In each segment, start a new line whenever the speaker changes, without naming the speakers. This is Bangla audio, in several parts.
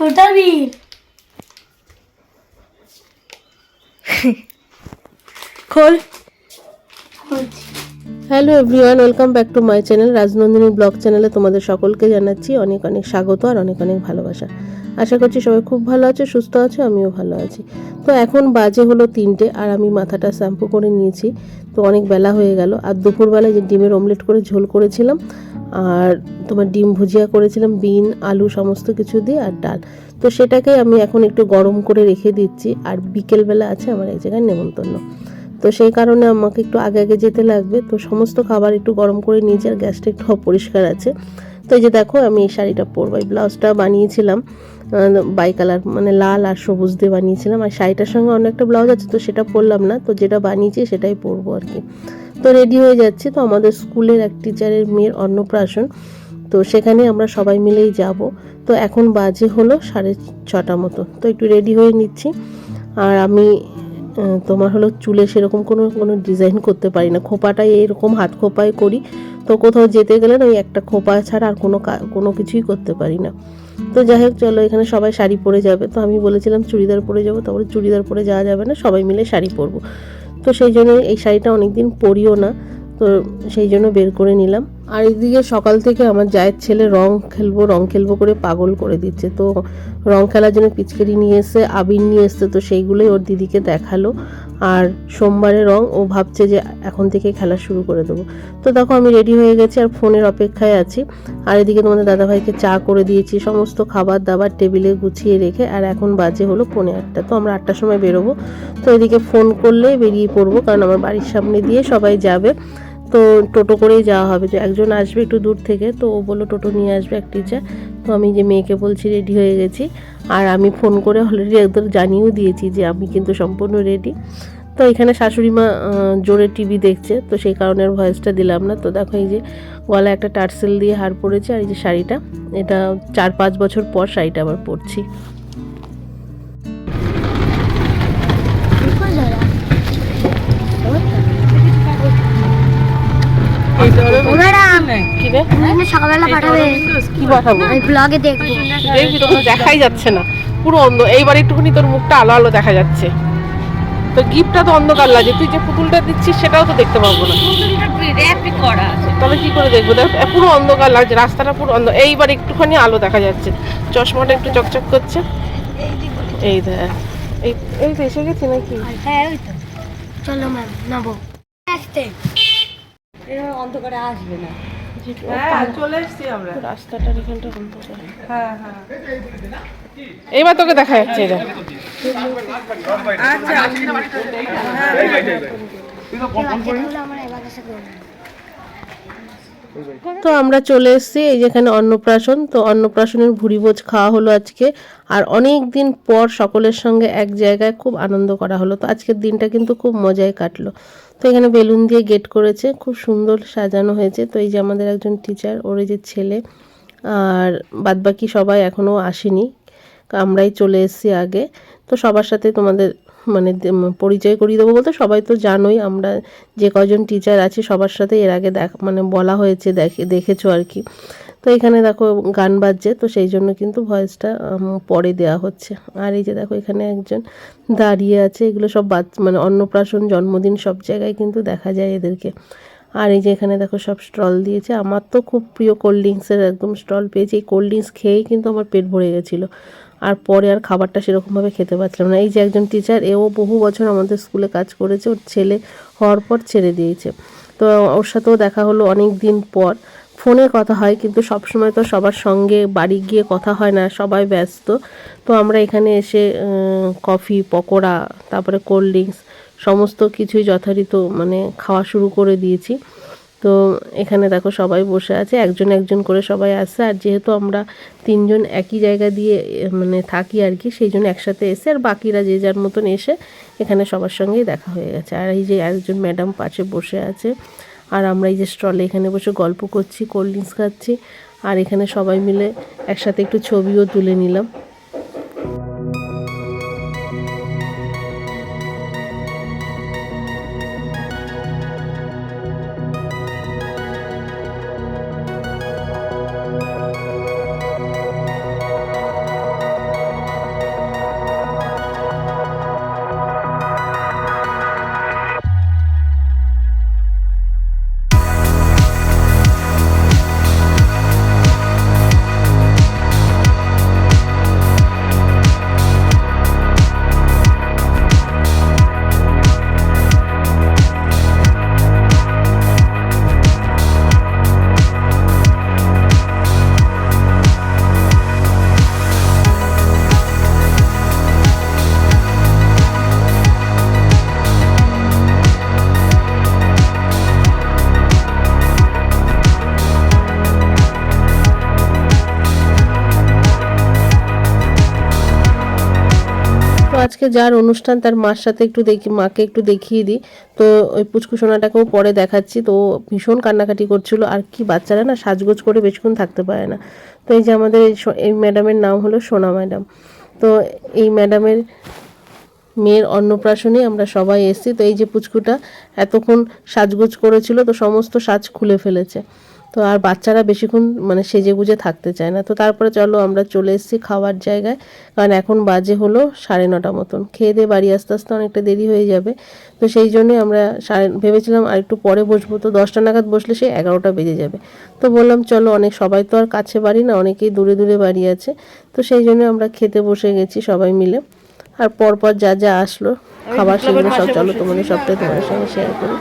ছোট
খোল hello everyone welcome back to my channel Rajnandini blog চ্যানেলে তোমাদের সকলকে জানাচ্ছি অনেক অনেক স্বাগত আর অনেক অনেক ভালোবাসা। আশা করছি সবাই খুব ভালো আছে সুস্থ আছে আমিও ভালো আছি। তো এখন বাজে হলো তিনটে আর আমি মাথাটা শ্যাম্পু করে নিয়েছি। তো অনেক বেলা হয়ে গেল। আর দুপুরবেলায় যে ডিমের অমলেট করে ঝোল করেছিলাম আর তোমার ডিম ভুজিয়া করেছিলাম, বিন, আলু সমস্ত কিছু দিয়ে আর ডাল। তো সেটাকে আমি এখন একটু গরম করে রেখে দিচ্ছি। আর বিকেলবেলা আছে আমার এক জায়গায় নেমন্তন্ন। তো সেই কারণে আমাকে একটু আগে আগে যেতে লাগবে। তো সমস্ত খাবার একটু গরম করে নিয়েছি আর গ্যাসটা একটু অপরিষ্কার আছে। তো এই যে দেখো, আমি এই শাড়িটা পরবো। এই ব্লাউজটা বানিয়েছিলাম। বাই কালার মানে লাল আর সবুজ দিয়ে বানিয়েছিলাম। আর শাড়িটার সঙ্গে অন্য একটা ব্লাউজ আছে, তো সেটা পরলাম না। তো যেটা বানিয়েছি সেটাই পরবো আর কি। তো রেডি হয়ে যাচ্ছে। তো আমাদের স্কুলের এক টিচারের মেয়ের অন্নপ্রাশন। তো সেখানে আমরা সবাই মিলেই যাব। তো এখন বাজে হলো সাড়ে ছটা মতো। তো একটু রেডি হয়ে নিচ্ছি। আর আমি তোমার হলো চুলে সেরকম কোনো কোনো ডিজাইন করতে পারি না। খোপাটাই এরকম হাত খোপায় করি। তো কোথাও যেতে গেলে না, ওই একটা খোপা ছাড়া আর কোনো কোনো কিছুই করতে পারি না। তো যাই হোক, চলো, এখানে সবাই শাড়ি পরে যাবে। তো আমি বলেছিলাম চুড়িদার পরে যাব, তারপরে চুড়িদার পরে যাওয়া যাবে না, সবাই মিলে শাড়ি পরবো। তো সেই জন্য এই শাড়িটা অনেকদিন পরিও না, তো সেই জন্য বের করে নিলাম। আর এদিকে সকাল থেকে আমার জায়ের ছেলে রং খেলব রং খেলব করে পাগল করে দিচ্ছে। তো রং খেলার জন্য পিচকারি নিয়ে এসে, আবির নিয়ে এসছে, তো সেইগুলোই ওর দিদিকে দেখাল। আর সোমবারে রং ও ভাবছে যে এখন থেকে খেলা শুরু করে দেবো। তো দেখো আমি রেডি হয়ে গেছি আর ফোনের অপেক্ষায় আছি। আর এদিকে তোমাদের দাদাভাইকে চা করে দিয়েছি, সমস্ত খাবার দাবার টেবিলে গুছিয়ে রেখে। আর এখন বাজে হলো পৌনে আটটা, তো আমরা আটটার সময় বেরোবো। তো এদিকে ফোন করলে বেরিয়ে পড়ব, কারণ আমার বাড়ির সামনে দিয়ে সবাই যাবে। তো টোটো করেই যাওয়া হবে। তো একজন আসবে একটু দূর থেকে, তো ও বলল টোটো নিয়ে আসবে এক টিচার তো আমি যে মেয়েকে বলছি রেডি হয়ে গেছি। আর আমি ফোন করে অলরেডি একদম জানিয়েও দিয়েছি যে আমি কিন্তু সম্পূর্ণ রেডি তো এখানে শাশুড়ি মা জোরে টিভি দেখছে। তো সেই কারণে আর ভয়েসটা দিলাম না। তো দেখো এই যে গলায় একটা টার্সেল দিয়ে হার পরেছে আর এই যে শাড়িটা, এটা চার পাঁচ বছর পর শাড়িটা আবার পরছি। কি রে?
সকালবেলা পাঠাবে।
কি পাঠাবো?
আমি ব্লগে দেখব।
দেখবি তো দেখাই যাচ্ছে না। পুরো অন্ধ। এইবার একটুখানি তোর মুখটা আলো আলো দেখা যাচ্ছে। তো গিফটটা তো অন্ধকার লাগে তুই যে পুতুলটা দিচ্ছিস সেটাও তো দেখতে পাবো না। তবে কি করে দেখব? দেখ পুরো অন্ধকার লাগছে। রাস্তাটা পুরো অন্ধ। এইবার একটুখানি আলো দেখা যাচ্ছে। চশমাটা একটু চকচক করছে। এই দেখ। এই এই তো এসে গেছি নাকি?
হ্যাঁ ওই তো। চলো ম্যাম নাবো আসতে।
অন্ধকারে আসবে না।
হ্যাঁ চলে এসছি আমরা। রাস্তাটার এখানটা হ্যাঁ হ্যাঁ। এইবার তোকে দেখা যাচ্ছে এটা
আমার এবার কাছে করব।
তো আমরা চলে এসেছি এই যেখানে অন্নপ্রাশন। তো অন্নপ্রাশনের ভুরিভোজ খাওয়া হলো আজকে। আর অনেক দিন পর সকলের সঙ্গে এক জায়গায় খুব আনন্দ করা হলো। তো আজকের দিনটা কিন্তু খুব মজায় কাটলো। তো এখানে বেলুন দিয়ে গেট করেছে। খুব সুন্দর সাজানো হয়েছে। তো এই যে আমাদের একজন টিচার ওর যে ছেলে, আর বাদবাকি সবাই এখনও আসেনি। আমরাই চলে এসেছি আগে। তো সবার সাথে তোমাদের মানে পরিচয় করিয়ে দেবো বলতে সবাই তো জানোই, আমরা যে কজন টিচার আছি সবার সাথে এর আগে দেখ মানে বলা হয়েছে, দেখে, দেখেছ আর কি। তো এখানে দেখো গান বাজছে, তো সেই জন্য কিন্তু ভয়েসটা পরে দেওয়া হচ্ছে। আর এই যে দেখো এখানে একজন দাঁড়িয়ে আছে, এগুলো সব বাচ্চা মানে অন্নপ্রাশন, জন্মদিন সব জায়গায় কিন্তু দেখা যায় এদেরকে। আর এই যে এখানে দেখো সব স্টল দিয়েছে, আমার তো খুব প্রিয় কোল্ড ড্রিঙ্কসের একদম স্টল পেয়েছি, এই কোল্ড ড্রিঙ্কস খেয়েই কিন্তু আমার পেট ভরে গেছিল। আর পরে আর খাবারটা সেরকমভাবে খেতে পারছিলাম না। এই যে একজন টিচার এও বহু বছর আমাদের স্কুলে কাজ করেছে, ওর ছেলে হওয়ার পর ছেড়ে দিয়েছে। তো ওর সাথেও দেখা হলো অনেক দিন পর। ফোনে কথা হয়, কিন্তু সব সময় তো সবার সঙ্গে বাড়ি গিয়ে কথা হয় না, সবাই ব্যস্ত। তো আমরা এখানে এসে কফি পকোড়া, তারপরে কোল্ড ড্রিঙ্কস সমস্ত কিছুই যথারীত মানে খাওয়া শুরু করে দিয়েছি। তো এখানে দেখো সবাই বসে আছে, একজন একজন করে সবাই আসছে। আর যেহেতু আমরা তিনজন একই জায়গা দিয়ে মানে থাকি আর কি সেই জন্য একসাথে এসে আর বাকিরা যে যার মতন এসে এখানে সবার সঙ্গেই দেখা হয়ে গেছে। আর এই যে একজন ম্যাডাম পাশে বসে আছে, আর আমরা এই যে স্টলে এখানে বসে গল্প করছি, কোল্ড ড্রিঙ্কস খাচ্ছি, আর এখানে সবাই মিলে একসাথে একটু ছবিও তুলে নিলাম। আজকে যার অনুষ্ঠান, তার মার সাথে একটু দেখি, মাকে একটু দেখিয়ে দিই। তো ওই পুচকু সোনাটাকেও পরে দেখাচ্ছি। তো ভীষণ কান্নাকাটি করছিল। আর কি বাচ্চারা না, সাজগোজ করে বেশিক্ষণ থাকতে পারে না। তো এই যে আমাদের এই ম্যাডামের নাম হলো সোনা ম্যাডাম। তো এই ম্যাডামের মেয়ের অন্নপ্রাশনে আমরা সবাই এসেছি। তো এই যে পুচকুটা এতক্ষণ সাজগোজ করেছিল, তো সমস্ত সাজ খুলে ফেলেছে। তো আর বাচ্চারা বেশিক্ষণ মানে সেজে গুজে থাকতে চায় না। তো তারপরে চলো আমরা চলে এসেছি খাওয়ার জায়গায়। কারণ এখন বাজে হলো সাড়ে নটা মতন। খেয়ে দিয়ে বাড়ি আসতে আসতে অনেকটা দেরি হয়ে যাবে। তো সেই জন্যই আমরা সাড়ে ভেবেছিলাম আর একটু পরে বসবো। তো দশটা নাগাদ বসলে সেই এগারোটা বেজে যাবে। তো বললাম চলো অনেক সবাই তো আর কাছে বাড়ি না অনেকেই দূরে দূরে বাড়ি আছে। তো সেই জন্য আমরা খেতে বসে গেছি সবাই মিলে। আর পরপর যা যা আসলো খাবার সেগুলো সব চলো তোমাদের সবটাই তোমাদের সঙ্গে শেয়ার করি।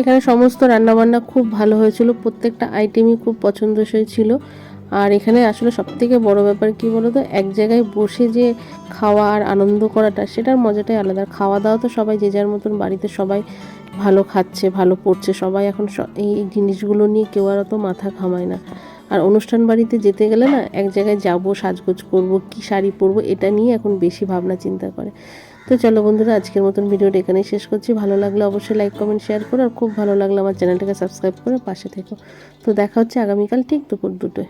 এখানে সমস্ত রান্নাবান্না খুব ভালো হয়েছিল, প্রত্যেকটা আইটেমই খুব পছন্দসই ছিল। আর এখানে আসলে সবথেকে বড় ব্যাপার কি বলতো, এক জায়গায় বসে যে খাওয়া আর আনন্দ করাটা, সেটার মজাটাই আলাদা। খাওয়া দাওয়া তো সবাই যে যার মতন বাড়িতে সবাই ভালো খাচ্ছে, ভালো পড়ছে, সবাই এখন এই জিনিসগুলো নিয়ে কেউ আর অত মাথা ঘামায় না। আর অনুষ্ঠান বাড়িতে যেতে গেলে না, এক জায়গায় যাব, সাজগোজ করব, কি শাড়ি পরবো, এটা নিয়ে এখন বেশি ভাবনা চিন্তা করে। তো চলো বন্ধুরা, আজকের মতন ভিডিওটা এখানেই শেষ করছি। ভালো লাগলে অবশ্যই লাইক কমেন্ট শেয়ার করো। আর খুব ভালো লাগল আমার চ্যানেলটাকে সাবস্ক্রাইব করে পাশে থেকো। তো দেখা হচ্ছে আগামীকাল ঠিক দুপুর দুটোয়।